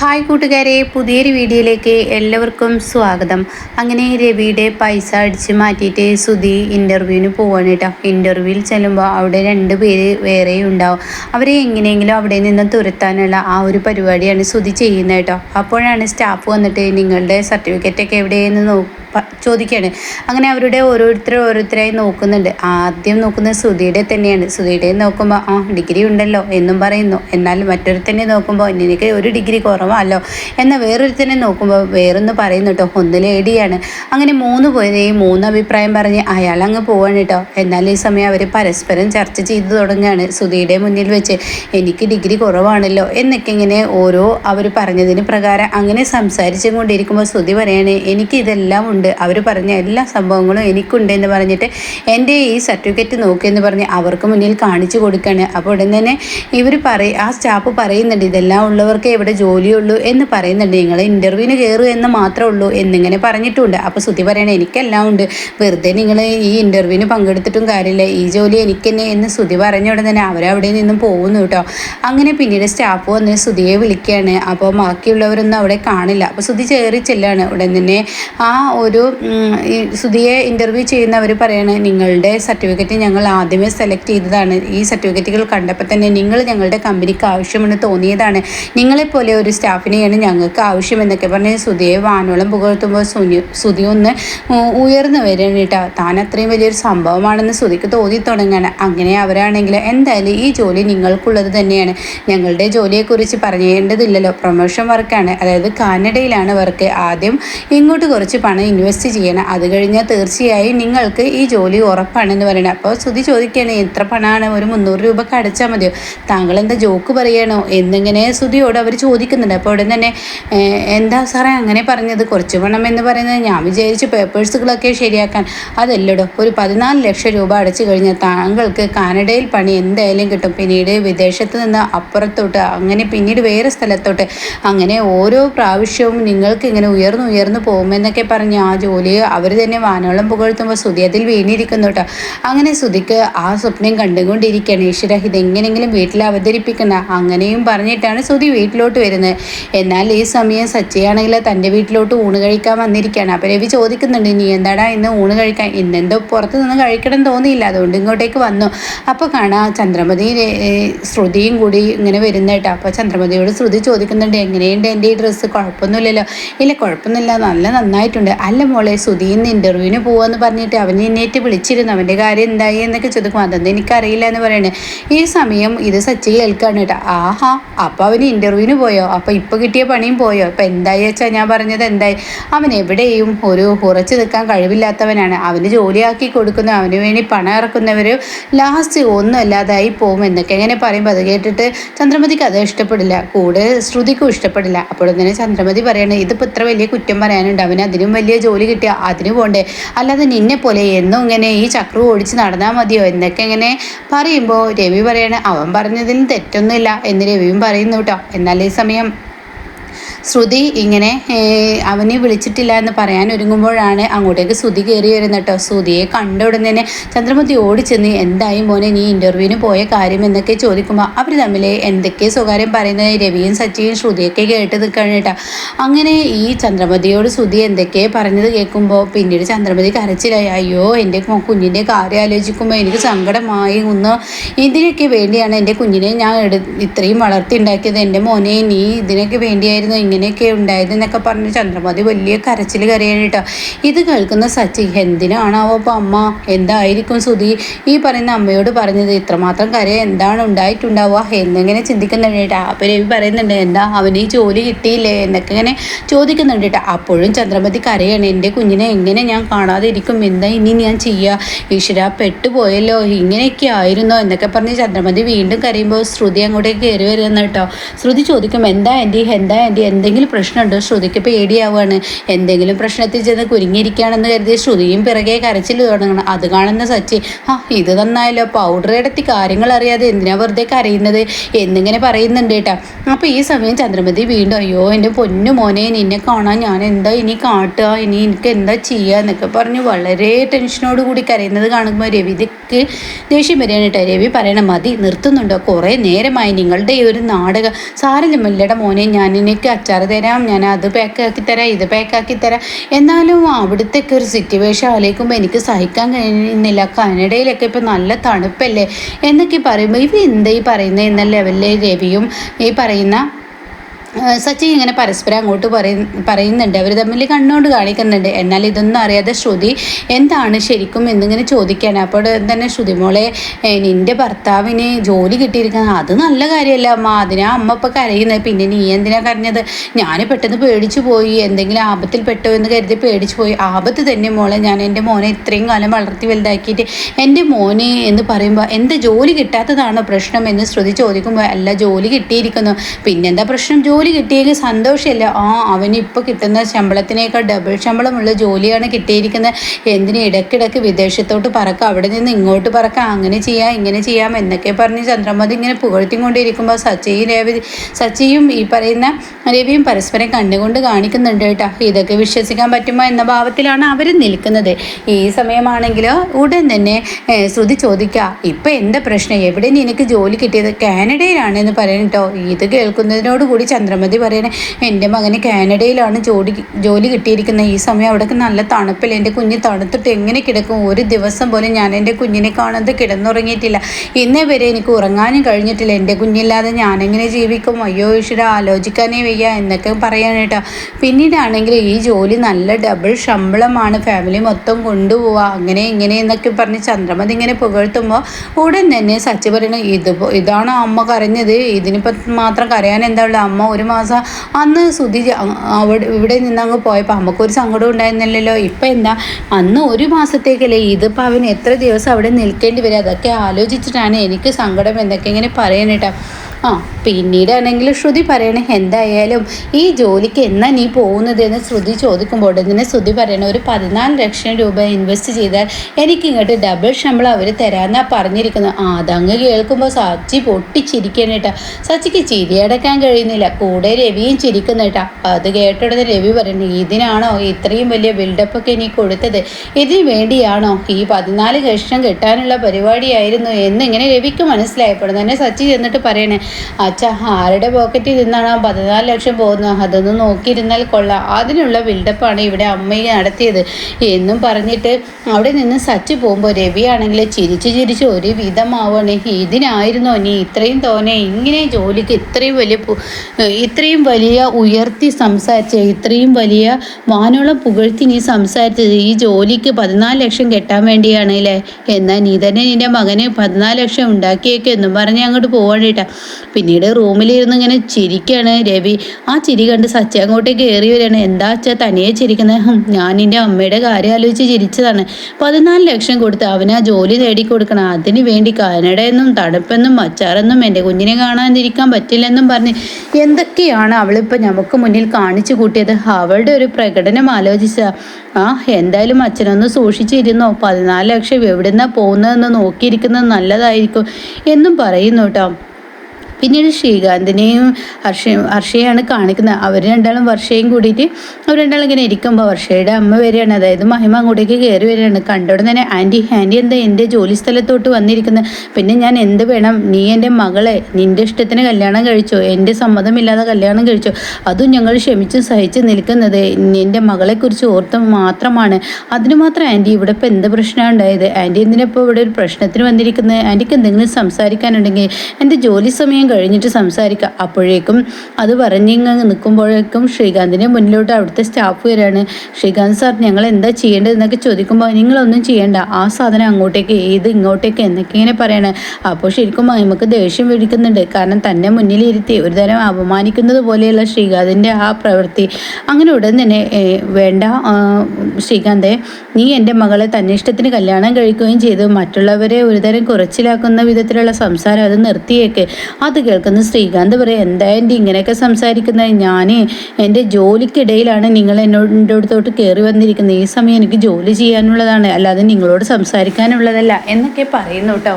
Hi കൂട്ടുകാരെ പുതിയൊരു വീഡിയോയിലേക്ക് എല്ലാവർക്കും സ്വാഗതം. അങ്ങനെ രവിയുടെ പൈസ അടിച്ച് മാറ്റിയിട്ട് സുധി ഇന്റർവ്യൂവിന് പോവാണ് കേട്ടോ. ഇന്റർവ്യൂവിൽ ചെല്ലുമ്പോൾ അവിടെ രണ്ട് പേര് വേറെ ഉണ്ടാവും. അവരെ എങ്ങനെയെങ്കിലും അവിടെ നിന്ന് തുരത്താനുള്ള ആ ഒരു പരിപാടിയാണ് സുധി ചെയ്യുന്നത് കേട്ടോ. അപ്പോഴാണ് സ്റ്റാഫ് വന്നിട്ട് നിങ്ങളുടെ സർട്ടിഫിക്കറ്റൊക്കെ എവിടെയെന്ന് നോ പ- ചോദിക്കുകയാണ് അങ്ങനെ അവരുടെ ഓരോരുത്തർ ഓരോരുത്തരായി നോക്കുന്നുണ്ട്. ആദ്യം നോക്കുന്നത് സുധിയുടെ തന്നെയാണ്. സുധിയുടെ നോക്കുമ്പോൾ ആ ഡിഗ്രി ഉണ്ടല്ലോ എന്നും പറയുന്നു. എന്നാൽ മറ്റൊരുത്തനെ നോക്കുമ്പോൾ എനിക്ക് ഒരു ഡിഗ്രി കുറവാണല്ലോ എന്നാൽ വേറൊരുത്തനെ നോക്കുമ്പോൾ വേറൊന്ന് പറയുന്നു കേട്ടോ ഒന്ന് ലേഡിയാണ് അങ്ങനെ മൂന്ന് പോയി മൂന്ന് അഭിപ്രായം പറഞ്ഞ് അയാൾ അങ്ങ് പോവാണ് കേട്ടോ എന്നാൽ ഈ സമയം അവർ പരസ്പരം ചർച്ച ചെയ്തു തുടങ്ങുകയാണ് സുധിയുടെ മുന്നിൽ വെച്ച്. എനിക്ക് ഡിഗ്രി കുറവാണല്ലോ എന്നൊക്കെ ഇങ്ങനെ ഓരോ അവർ പറഞ്ഞതിന് പ്രകാരം അങ്ങനെ സംസാരിച്ചും കൊണ്ടിരിക്കുമ്പോൾ സുധി പറയാണ് എനിക്ക് ഇതെല്ലാം ഉണ്ട് അവർ പറഞ്ഞ എല്ലാ സംഭവങ്ങളും എനിക്കുണ്ട് എന്ന് പറഞ്ഞിട്ട് എന്റെ ഈ സർട്ടിഫിക്കറ്റ് നോക്കിയെന്ന് പറഞ്ഞ് അവർക്ക് മുന്നിൽ കാണിച്ചു കൊടുക്കുകയാണ് അപ്പോൾ ഉടൻ തന്നെ ഇവർ പറയും ആ സ്റ്റാഫ് പറയുന്നുണ്ട് ഇതെല്ലാം ഉള്ളവർക്ക് ഇവിടെ ജോലിയുള്ളൂ എന്ന് പറയുന്നുണ്ട്. നിങ്ങൾ ഇന്റർവ്യൂവിന് കയറുക എന്ന് മാത്രമേ ഉള്ളൂ എന്നിങ്ങനെ പറഞ്ഞിട്ടുണ്ട്. അപ്പോൾ ശ്രുതി പറയണേ എനിക്കെല്ലാം ഉണ്ട്. വെറുതെ നിങ്ങൾ ഈ ഇന്റർവ്യൂവിന് പങ്കെടുത്തിട്ടും കാര്യമില്ല. ഈ ജോലി എനിക്ക് തന്നെ എന്ന് ശ്രുതി പറഞ്ഞ ഉടൻ തന്നെ അവരവിടെ നിന്നും പോകുന്നു കേട്ടോ. അങ്ങനെ പിന്നീട് സ്റ്റാഫ് വന്ന് ശ്രുതിയെ വിളിക്കുകയാണ് അപ്പോൾ ബാക്കിയുള്ളവരൊന്നും അവിടെ കാണില്ല. അപ്പോൾ ശ്രുതി ചേറി ചെല്ലാണ്. ഉടൻ തന്നെ ആ ഒരു ഈ സുധിയെ ഇന്റർവ്യൂ ചെയ്യുന്നവർ പറയണേ നിങ്ങളുടെ സർട്ടിഫിക്കറ്റ് ഞങ്ങൾ ആദ്യമേ സെലക്ട് ചെയ്തതാണ്. ഈ സർട്ടിഫിക്കറ്റുകൾ കണ്ടപ്പോൾ തന്നെ നിങ്ങൾ ഞങ്ങളുടെ കമ്പനിക്ക് ആവശ്യമെന്ന് തോന്നിയതാണ്. നിങ്ങളെപ്പോലെ ഒരു സ്റ്റാഫിനെയാണ് ഞങ്ങൾക്ക് ആവശ്യമെന്നൊക്കെ പറഞ്ഞ് സുധിയെ വാനോളം പുകഴ്ത്തുമ്പോൾ സുനി സുധി ഒന്ന് ഉയർന്നു വരികയാണ് കേട്ടോ. താൻ അത്രയും വലിയൊരു സംഭവമാണെന്ന് സുധിക്ക് തോന്നി തുടങ്ങുകയാണ് അങ്ങനെ അവരാണെങ്കിൽ എന്തായാലും ഈ ജോലി നിങ്ങൾക്കുള്ളത് തന്നെയാണ്. ഞങ്ങളുടെ ജോലിയെക്കുറിച്ച് പറയേണ്ടതില്ലല്ലോ പ്രൊമോഷൻ വർക്കാണ് അതായത് കാനഡയിലാണ് വർക്ക് ആദ്യം ഇങ്ങോട്ട് കുറച്ച് പണം ഇൻവെസ്റ്റ് ചെയ്യണം. അത് കഴിഞ്ഞാൽ തീർച്ചയായും നിങ്ങൾക്ക് ഈ ജോലി ഉറപ്പാണെന്ന് പറയണം. അപ്പോൾ ശ്രുതി ചോദിക്കുകയാണ് എത്ര പണമാണ് ഒരു മുന്നൂറ് രൂപക്ക് അടച്ചാൽ മതിയോ? താങ്കൾ എന്താ ജോക്ക് പറയണോ? എന്നിങ്ങനെ ശ്രുതിയോട് അവർ ചോദിക്കുന്നുണ്ട്. അപ്പോൾ ഉടൻ തന്നെ എന്താ സാറേ അങ്ങനെ പറഞ്ഞത്? കുറച്ച് പണം എന്ന് പറയുന്നത് ഞാൻ വിചാരിച്ച് പേപ്പേഴ്സുകളൊക്കെ ശരിയാക്കാൻ. അതല്ലടോ ഒരു പതിനാല് ലക്ഷം രൂപ അടച്ചു കഴിഞ്ഞാൽ താങ്കൾക്ക് കാനഡയിൽ പണി എന്തായാലും കിട്ടും. പിന്നീട് വിദേശത്ത് നിന്ന് അപ്പുറത്തോട്ട് അങ്ങനെ പിന്നീട് വേറെ സ്ഥലത്തോട്ട് അങ്ങനെ ഓരോ പ്രാവശ്യവും നിങ്ങൾക്ക് ഇങ്ങനെ ഉയർന്നു ഉയർന്നു പോകുമെന്നൊക്കെ പറഞ്ഞ് ജോലി അവർ തന്നെ വാനോളം പുകഴ്ത്തുമ്പോൾ സുതി അതിൽ വീണിരിക്കുന്നു കേട്ടോ അങ്ങനെ സുതിക്ക് ആ സ്വപ്നം കണ്ടുകൊണ്ടിരിക്കുകയാണ് ഈശ്വര ഇതെങ്ങനെയെങ്കിലും വീട്ടിൽ അവതരിപ്പിക്കുന്ന അങ്ങനെയും പറഞ്ഞിട്ടാണ് സുതി വീട്ടിലോട്ട് വരുന്നത്. എന്നാൽ ഈ സമയം സച്ചയാണെങ്കിൽ തന്റെ വീട്ടിലോട്ട് ഊണ് കഴിക്കാൻ വന്നിരിക്കുകയാണ്. അപ്പോൾ രവി ചോദിക്കുന്നുണ്ട് നീ എന്താടാ ഇന്ന് ഊണ് കഴിക്കാൻ? ഇന്നെന്തോ പുറത്ത് നിന്ന് കഴിക്കണം തോന്നിയില്ല. അതുകൊണ്ട് ഇങ്ങോട്ടേക്ക് വന്നു. അപ്പോൾ കാണാം ചന്ദ്രമതി ശ്രുതിയും കൂടി ഇങ്ങനെ വരുന്ന കേട്ടോ. അപ്പോൾ ചന്ദ്രമതിയോട് ശ്രുതി ചോദിക്കുന്നുണ്ട് എങ്ങനെയുണ്ട് എന്റെ ഈ ഡ്രസ്സ്? കുഴപ്പമൊന്നുമില്ലല്ലോ. ഇല്ല കുഴപ്പമൊന്നുമില്ല. നല്ല നന്നായിട്ടുണ്ട്. അല്ല മോളെ സുധി ഇന്ന് ഇന്റർവ്യൂവിന് പോവാന്ന് പറഞ്ഞിട്ട് അവൻ എന്നേറ്റ് വിളിച്ചിരുന്നു. അവന്റെ കാര്യം എന്തായി എന്നൊക്കെ ചോദിക്കും അതൊന്നും എനിക്കറിയില്ല എന്ന് പറയണേ. ഈ സമയം ഇത് സച്ചി കേൾക്കാണ് കേട്ടോ. ആഹാ അപ്പോൾ അവന് ഇന്റർവ്യൂവിന് പോയോ? അപ്പോൾ ഇപ്പോൾ കിട്ടിയ പണിയും പോയോ? അപ്പോൾ എന്തായി വെച്ചാൽ ഞാൻ പറഞ്ഞത് എന്തായി? അവൻ എവിടെയും ഒരു ഉറച്ചു നിൽക്കാൻ കഴിവില്ലാത്തവനാണ്. അവന് ജോലിയാക്കി കൊടുക്കുന്ന. അവന് വേണ്ടി പണം ഇറക്കുന്നവർ ലാസ്റ്റ് ഒന്നുമല്ലാതായി പോകും എന്നൊക്കെ എങ്ങനെ പറയുമ്പോൾ അത് കേട്ടിട്ട് ചന്ദ്രമതിക്ക് അത് ഇഷ്ടപ്പെടില്ല. കൂടെ ശ്രുതിക്കും ഇഷ്ടപ്പെടില്ല. അപ്പോഴൊന്നിനെ ചന്ദ്രമതി പറയണേ ഇതിപ്പോൾ ഇത്ര വലിയ കുറ്റം പറയാനുണ്ട്. അവന് അതിനും വലിയ ജോലി കിട്ടിയ അതിന് പോണ്ടേ. അല്ലാതെ നിന്നെ പോലെ എന്നും ഇങ്ങനെ ഈ ചക്രം ഓടിച്ച് നടന്നാൽ മതിയോ? എന്നൊക്കെ ഇങ്ങനെ പറയുമ്പോൾ രവി പറയണ അവൻ പറഞ്ഞതിൽ തെറ്റൊന്നുമില്ല എന്ന് രവിയും പറയുന്നു കേട്ടോ. എന്നാൽ ഈ സമയം ശ്രുതി ഇങ്ങനെ അവനെ വിളിച്ചിട്ടില്ല എന്ന് പറയാൻ ഒരുങ്ങുമ്പോഴാണ് അങ്ങോട്ടേക്ക് ശ്രുതി കയറി വരുന്നത് കേട്ടോ. ശ്രുതിയെ കണ്ട ഉടൻ തന്നെ ചന്ദ്രമതി ഓടിച്ചെന്ന് എന്തായി മോനെ നീ ഇന്റർവ്യൂവിന് പോയ കാര്യം എന്നൊക്കെ ചോദിക്കുമ്പോൾ അവർ തമ്മിൽ എന്തൊക്കെ സ്വകാര്യം പറയുന്നത് രവിയും സച്ചിയും ശ്രുതിയൊക്കെ കേട്ട് നിൽക്കുകയാണ് കേട്ടോ. അങ്ങനെ ഈ ചന്ദ്രമതിയോട് ശ്രുതി എന്തൊക്കെ പറഞ്ഞത് കേൾക്കുമ്പോൾ പിന്നീട് ചന്ദ്രമതി കരച്ചിലായി. അയ്യോ എന്റെ കുഞ്ഞിന്റെ കാര്യം ആലോചിക്കുമ്പോൾ എനിക്ക് സങ്കടമായി ഒന്ന് ഇതിനൊക്കെ വേണ്ടിയാണ് എന്റെ കുഞ്ഞിനെ ഞാൻ ഇത്രയും വളർത്തി ഉണ്ടാക്കിയത് എന്റെ മോനെ നീ ഇതിനൊക്കെ വേണ്ടിയായിരുന്നു. ഇങ്ങനെയൊക്കെ ഉണ്ടായത് എന്നൊക്കെ പറഞ്ഞ് ചന്ദ്രമതി വലിയ കരച്ചിൽ കരയാണ് കേട്ടോ. ഇത് കേൾക്കുന്ന സച്ചി എന്തിനാണാവോ അപ്പോൾ അമ്മ? എന്തായിരിക്കും സുധി? ഈ പറയുന്ന അമ്മയോട് പറഞ്ഞത് ഇത്രമാത്രം കരയ എന്താണ് ഉണ്ടായിട്ടുണ്ടാവുക? എന്നിങ്ങനെ ചിന്തിക്കുന്നുണ്ട് കേട്ടോ? അപ്പോൾ രവി പറയുന്നുണ്ട് എന്താ അവന് ഈ ജോലി കിട്ടിയില്ലേ? എന്നൊക്കെ ഇങ്ങനെ ചോദിക്കുന്നുണ്ട് കേട്ടോ. അപ്പോഴും ചന്ദ്രമതി കരയാണ് എന്റെ കുഞ്ഞിനെ എങ്ങനെ ഞാൻ കാണാതെ ഇരിക്കും എന്താ ഇനി ഞാൻ ചെയ്യുക ഈശ്വര പെട്ടുപോയല്ലോ ഇങ്ങനെയൊക്കെ ആയിരുന്നോ? എന്നൊക്കെ പറഞ്ഞ് ചന്ദ്രമതി വീണ്ടും കരയുമ്പോൾ ശ്രുതി അങ്ങോട്ടേക്ക് കയറി വരുന്ന കേട്ടോ. ശ്രുതി ചോദിക്കും എന്താ ആന്റി? എന്താ ആന്റി? എന്തെങ്കിലും പ്രശ്നമുണ്ടോ? ശ്രുതിക്ക് പേടിയാവുകയാണ് എന്തെങ്കിലും പ്രശ്നത്തിൽ ചെന്ന് കുരുങ്ങിയിരിക്കുകയാണെന്ന് കരുതി ശ്രുതിയും പിറകെ കരച്ചിൽ തുടങ്ങണം. അത് കാണുന്ന സച്ചി ആ ഇത് നന്നായല്ലോ. പൗഡർ എടുത്തി കാര്യങ്ങൾ അറിയാതെ എന്തിനാ വെറുതെ കരയുന്നത്? എന്നിങ്ങനെ പറയുന്നുണ്ട് കേട്ടോ. അപ്പോൾ ഈ സമയം ചന്ദ്രമതി വീണ്ടും അയ്യോ എന്റെ പൊന്നു മോനെ നിന്നെ കാണാൻ ഞാൻ എന്താ ഇനി കാട്ടുക? ഇനി എനിക്ക് എന്താ ചെയ്യുക എന്നൊക്കെ പറഞ്ഞ് വളരെ ടെൻഷനോട് കൂടി കരയുന്നത് കാണുമ്പോൾ രവിക്ക് ദേഷ്യം വരികയാണ് കേട്ടോ. രവി പറയണം മതി നിർത്തുന്നുണ്ടോ? കുറേ നേരമായി നിങ്ങളുടെ ഈ ഒരു നാടകം. സാരമില്ലട മോനെ ഞാൻ എനിക്ക് അച്ഛൻ അച്ചാർ തരാം ഞാൻ അത് പാക്കാക്കി തരാം ഇത് പാക്കാക്കി തരാം. എന്നാലും അവിടുത്തെ ഒരു സിറ്റുവേഷൻ ആലോചിക്കുമ്പോൾ എനിക്ക് സഹിക്കാൻ കഴിയുന്നില്ല. കാനഡയിലൊക്കെ ഇപ്പം നല്ല തണുപ്പല്ലേ? എന്നൊക്കെ പറയുമ്പോൾ ഇവ എന്താ ഈ പറയുന്നത് എന്ന ലെവലിലെ രവിയും ഈ പറയുന്ന സച്ചി ഇങ്ങനെ പരസ്പരം അങ്ങോട്ട് പറയുന്നുണ്ട്. അവർ തമ്മിൽ കണ്ണുകൊണ്ട് കാണിക്കുന്നുണ്ട്. എന്നാൽ ഇതൊന്നും അറിയാതെ ശ്രുതി എന്താണ് ശരിക്കും എന്നിങ്ങനെ ചോദിക്കുകയാണ് അപ്പോൾ തന്നെ ശ്രുതി മോളെ നിന്റെ ഭർത്താവിന് ജോലി കിട്ടിയിരിക്കുന്നത് അത് നല്ല കാര്യമല്ല അമ്മ. അതിനാ അമ്മ ഇപ്പോൾ കരയുന്നത്. പിന്നെ നീ എന്തിനാ കരഞ്ഞത്? ഞാൻ പെട്ടെന്ന് പേടിച്ചു പോയി. എന്തെങ്കിലും ആപത്തിൽ പെട്ടോ എന്ന് കരുതി പേടിച്ചു പോയി. ആപത്ത് തന്നെ മോളെ ഞാൻ എന്റെ മോനെ ഇത്രയും കാലം വളർത്തി വലുതാക്കിയിട്ട് എന്റെ മോനെ എന്ന് പറയുമ്പോൾ എന്ത് ജോലി കിട്ടാത്തതാണോ പ്രശ്നം? എന്ന് ശ്രുതി ചോദിക്കുമ്പോൾ അല്ല ജോലി കിട്ടിയിരിക്കുന്നു. പിന്നെന്താ പ്രശ്നം? ജോലി ജോലി കിട്ടിയെങ്കിൽ സന്തോഷമില്ല. ആ അവന് ഇപ്പോൾ കിട്ടുന്ന ശമ്പളത്തിനേക്കാൾ ഡബിൾ ശമ്പളമുള്ള ജോലിയാണ് കിട്ടിയിരിക്കുന്നത്. എന്തിന് ഇടയ്ക്കിടയ്ക്ക് വിദേശത്തോട്ട് പറക്കാം അവിടെ നിന്ന് ഇങ്ങോട്ട് പറക്കാം അങ്ങനെ ചെയ്യാം ഇങ്ങനെ ചെയ്യാം എന്നൊക്കെ പറഞ്ഞ് ചന്ദ്രമതി ഇങ്ങനെ പുകഴ്ത്തിക്കൊണ്ടിരിക്കുമ്പോൾ സച്ചയും രവി സച്ചിയും ഈ പറയുന്ന രവിയും പരസ്പരം കണ്ണുകൊണ്ട് കാണിക്കുന്നുണ്ട് കേട്ടോ. ഇതൊക്കെ വിശ്വസിക്കാൻ പറ്റുമോ എന്ന ഭാവത്തിലാണ് അവർ നിൽക്കുന്നത്. ഈ സമയമാണെങ്കിൽ ഉടൻ തന്നെ ശ്രുതി ചോദിക്കുക ഇപ്പം എന്താ പ്രശ്നം? എവിടെ നിനക്ക് ജോലി കിട്ടിയത്? കാനഡയിലാണെന്ന് കേട്ടോ. ഇത് കേൾക്കുന്നതിനോടുകൂടി ചന്ദ്ര ചന്ദ്രമതി പറയണേ എന്റെ മകന് കാനഡയിലാണ് ജോലി ജോലി കിട്ടിയിരിക്കുന്നത്. ഈ സമയം അവിടെക്ക് നല്ല തണുപ്പില്ല? എന്റെ കുഞ്ഞ് തണുത്തിട്ട് എങ്ങനെ കിടക്കും? ഒരു ദിവസം പോലും ഞാൻ എന്റെ കുഞ്ഞിനെ കാണാതെ കിടന്നുറങ്ങിയിട്ടില്ല. ഇന്നേ വരെ എനിക്ക് ഉറങ്ങാനും കഴിഞ്ഞിട്ടില്ല. എന്റെ കുഞ്ഞില്ലാതെ ഞാനെങ്ങനെ ജീവിക്കും? അയ്യോ ഈശ്വര ആലോചിക്കാനേ വയ്യ എന്നൊക്കെ പറയാൻ കേട്ടോ. പിന്നീടാണെങ്കിൽ ഈ ജോലി നല്ല ഡബിൾ ശമ്പളമാണ്. ഫാമിലി മൊത്തം കൊണ്ടുപോവുക അങ്ങനെ ഇങ്ങനെ എന്നൊക്കെ പറഞ്ഞ് ചന്ദ്രമതി ഇങ്ങനെ പുകഴ്ത്തുമ്പോൾ ഉടൻ തന്നെ സച്ചി പറയണ ഇത് ഇതാണ് അമ്മ കരഞ്ഞത്. ഇതിനിപ്പോൾ മാത്രം കരയാൻ എന്താ ഉള്ളത് അമ്മ ഒരു മാസം. അന്ന് സുധി അവിടെ ഇവിടെ നിന്ന് അങ്ങ് പോയപ്പോൾ നമുക്കൊരു സങ്കടം ഉണ്ടായിരുന്നില്ലല്ലോ. ഇപ്പം എന്താ? അന്ന് ഒരു മാസത്തേക്കല്ലേ. ഇതിപ്പോൾ അവൻ എത്ര ദിവസം അവിടെ നിൽക്കേണ്ടി വരും? അതൊക്കെ ആലോചിച്ചിട്ടാണ് എനിക്ക് സങ്കടം എന്നൊക്കെ ഇങ്ങനെ പറയാനേട്ടാ ആ പിന്നീടാണെങ്കിൽ ശ്രുതി പറയണേ എന്തായാലും ഈ ജോലിക്ക് എന്നാ നീ പോകുന്നത്? എന്ന് ശ്രുതി ചോദിക്കുമ്പോൾ ഇതിനെ ശ്രുതി പറയണ ഒരു പതിനാല് ലക്ഷം രൂപ ഇൻവെസ്റ്റ് ചെയ്താൽ എനിക്ക് ഇങ്ങോട്ട് ഡബിൾ ശമ്പളം അവർ തരാമെന്നാ പറഞ്ഞിരിക്കുന്നത്. ആ അതങ്ങ് കേൾക്കുമ്പോൾ സച്ചി പൊട്ടിച്ചിരിക്കണം കേട്ടോ. സച്ചിക്ക് ചിരിയടക്കാൻ കഴിയുന്നില്ല. കൂടെ രവിയും ചിരിക്കുന്നു കേട്ടോ. അത് കേട്ടുടനെ രവി പറയുന്നു ഇതിനാണോ ഇത്രയും വലിയ ബിൽഡപ്പൊക്കെ നീ കൊടുത്തത്? ഇതിന് വേണ്ടിയാണോ ഈ പതിനാല് ലക്ഷം കിട്ടാനുള്ള പരിപാടിയായിരുന്നു? എന്നിങ്ങനെ രവിക്ക് മനസ്സിലായപ്പോൾ തന്നെ സച്ചി ചെന്നിട്ട് പറയണേ അച്ഛ ആരുടെ പോക്കറ്റിൽ നിന്നാണ് പതിനാല് ലക്ഷം പോകുന്നത്? അതൊന്ന് നോക്കിയിരുന്നാൽ കൊള്ളാം. അതിനുള്ള ബിൽഡപ്പാണ് ഇവിടെ അമ്മയെ നടത്തിയത്. എന്നും പറഞ്ഞിട്ട് അവിടെ നിന്ന് സച്ച് പോകുമ്പോൾ രവിയാണെങ്കിൽ ചിരിച്ച് ചിരിച്ച് ഒരു വിധമാവണേ ഇതിനായിരുന്നോ നീ ഇത്രയും തോനെ ഇങ്ങനെ ജോലിക്ക് ഇത്രയും വലിയ ഇത്രയും വലിയ ഉയർത്തി സംസാരിച്ച ഇത്രയും വലിയ വാനോളം പുകഴ്ത്തി നീ സംസാരിച്ചത് ഈ ജോലിക്ക് പതിനാല് ലക്ഷം കെട്ടാൻ വേണ്ടിയാണ് അല്ലേ? എന്നാൽ നീ തന്നെ നിന്റെ മകന് പതിനാല് ലക്ഷം ഉണ്ടാക്കിയേക്കെന്നും പറഞ്ഞ് അങ്ങോട്ട് പോകണ്ടേട്ടാ പിന്നീട് റൂമിലിരുന്ന് ഇങ്ങനെ ചിരിക്കുകയാണ് രവി. ആ ചിരി കണ്ട് സച്ചി അങ്ങോട്ടേക്ക് കയറി വരികയാണ്. എന്താ അച്ഛാ തനിയെ ചിരിക്കുന്നത് ഞാൻ എന്റെ അമ്മയുടെ കാര്യം ആലോചിച്ച് ചിരിച്ചതാണ്. പതിനാല് ലക്ഷം കൊടുത്ത് അവന് ആ ജോലി നേടിക്കൊടുക്കണം അതിന് വേണ്ടി കാനഡയെന്നും തണുപ്പെന്നും മച്ചാറെന്നും എന്റെ കുഞ്ഞിനെ കാണാതിരിക്കാൻ പറ്റില്ലെന്നും പറഞ്ഞ് എന്തൊക്കെയാണ് അവളിപ്പോൾ നമുക്ക് മുന്നിൽ കാണിച്ചു കൂട്ടിയത്? അവളുടെ ഒരു പ്രകടനം ആലോചിച്ച. ആ എന്തായാലും അച്ഛനൊന്ന് സൂക്ഷിച്ചിരുന്നോ? പതിനാല് ലക്ഷം എവിടുന്നാ പോകുന്നതെന്ന് നോക്കിയിരിക്കുന്നത് നല്ലതായിരിക്കും എന്നും പറയുന്നു കേട്ടോ. പിന്നീട് ശ്രീകാന്തിനെയും ഹർഷ ഹർഷയാണ് കാണിക്കുന്നത്. അവർ രണ്ടാളും വർഷയും കൂടിയിട്ട് അവർ രണ്ടാളും ഇങ്ങനെ ഇരിക്കുമ്പോൾ വർഷയുടെ അമ്മ വരികയാണ്. അതായത് മഹിമ അങ്ങോട്ടേക്ക് കയറി വരികയാണ്. കണ്ടോടെ തന്നെ ആന്റി ആന്റി എന്താ എന്റെ ജോലി സ്ഥലത്തോട്ട് വന്നിരിക്കുന്നത് പിന്നെ ഞാൻ എന്ത് വേണം? നീ എന്റെ മകളെ നിന്റെ ഇഷ്ടത്തിന് കല്യാണം കഴിച്ചോ? എന്റെ സമ്മതമില്ലാതെ കല്യാണം കഴിച്ചോ? അതും ഞങ്ങൾ ക്ഷമിച്ച് സഹിച്ച് നിൽക്കുന്നത് എന്റെ മകളെക്കുറിച്ച് ഓർത്ത് മാത്രമാണ്. അതിന് മാത്രം ആന്റി ഇവിടെ ഇപ്പോൾ എന്ത് പ്രശ്നമാണ് ഉണ്ടായത്? ആന്റി എന്തിനിപ്പോൾ ഇവിടെ ഒരു പ്രശ്നത്തിന് വന്നിരിക്കുന്നത് ആന്റിക്ക് എന്തെങ്കിലും സംസാരിക്കാനുണ്ടെങ്കിൽ എന്റെ ജോലി സമയം കഴിഞ്ഞിട്ട് സംസാരിക്കാം. അപ്പോഴേക്കും അത് പറഞ്ഞിങ്ങ് നിൽക്കുമ്പോഴേക്കും ശ്രീകാന്തിന്റെ മുന്നിലോട്ട് അവിടുത്തെ സ്റ്റാഫ് വരികയാണ് ശ്രീകാന്ത് സാർ ഞങ്ങൾ എന്താ ചെയ്യേണ്ടതെന്നൊക്കെ ചോദിക്കുമ്പോൾ നിങ്ങളൊന്നും ചെയ്യേണ്ട. ആ സാധനം അങ്ങോട്ടേക്ക് ഏത് ഇങ്ങോട്ടേക്ക്? എന്നൊക്കെ ഇങ്ങനെ പറയണേ. അപ്പോൾ ശരിക്കും നമുക്ക് ദേഷ്യം പിടിക്കുന്നുണ്ട്. കാരണം തന്നെ മുന്നിലിരുത്തി ഒരു തരം അപമാനിക്കുന്നത് പോലെയുള്ള ശ്രീകാന്തിന്റെ ആ പ്രവൃത്തി. അങ്ങനെ ഉടൻ തന്നെ വേണ്ട. ശ്രീകാന്തെ നീ എന്റെ മകളെ തന്നെ ഇഷ്ടത്തിന് കല്യാണം കഴിക്കുകയും ചെയ്തു. മറ്റുള്ളവരെ ഒരുതരം കുറച്ചിലാക്കുന്ന വിധത്തിലുള്ള സംസാരം അത് നിർത്തിയേക്ക്. അത് കേൾക്കുന്ന ശ്രീകാന്ത് പറയും എന്താ എന്റെ ഇങ്ങനെയൊക്കെ സംസാരിക്കുന്നത് ഞാൻ എന്റെ ജോലിക്കിടയിലാണ് നിങ്ങൾ എന്നോട് എന്റെ അടുത്തോട്ട് കയറി വന്നിരിക്കുന്നത്. ഈ സമയം എനിക്ക് ജോലി ചെയ്യാനുള്ളതാണ് അല്ലാതെ നിങ്ങളോട് സംസാരിക്കാനുള്ളതല്ല എന്നൊക്കെ പറയുന്നു കേട്ടോ.